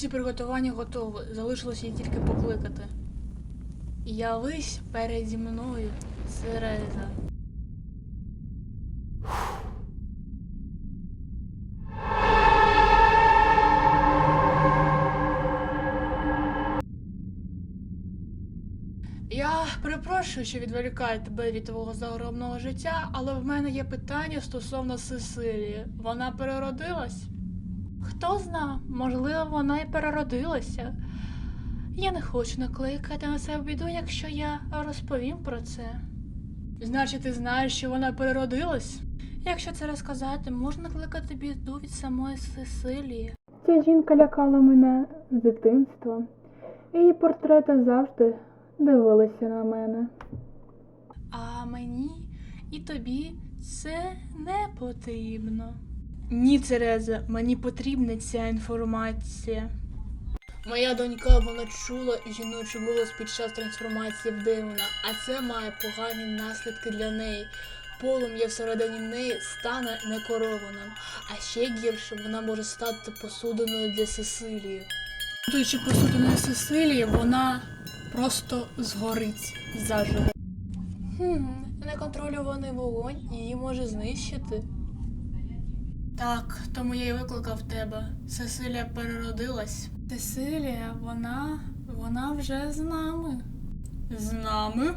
Усі приготування готові, залишилось її тільки покликати. Явись переді мною, Сереза. Я перепрошую, що відволікаю тебе від твого загробного життя, але в мене є питання стосовно Сесилії. Вона переродилась? Хто зна, можливо, вона і переродилася. Я не хочу накликати на себе біду, якщо я розповім про це. Значить, ти знаєш, що вона переродилась? Якщо це розказати, можна накликати біду від самої Сесилії. Ця жінка лякала мене з дитинства. Її портрети завжди дивилися на мене. А мені і тобі це не потрібно. Ні, Цереза, мені потрібна ця інформація. Моя донька вона чула жіночий голос під час трансформації в демона, а це має погані наслідки для неї. Полум'я всередині неї стане некорованим, а ще гірше вона може стати посудиною для Сесилії. Будучи посудиною Сесилії, вона просто згорить заживо. Хм, неконтрольований вогонь її може знищити. Так, тому я й викликав тебе. Сесилія переродилась. Сесилія, вона. вона вже з нами. З нами?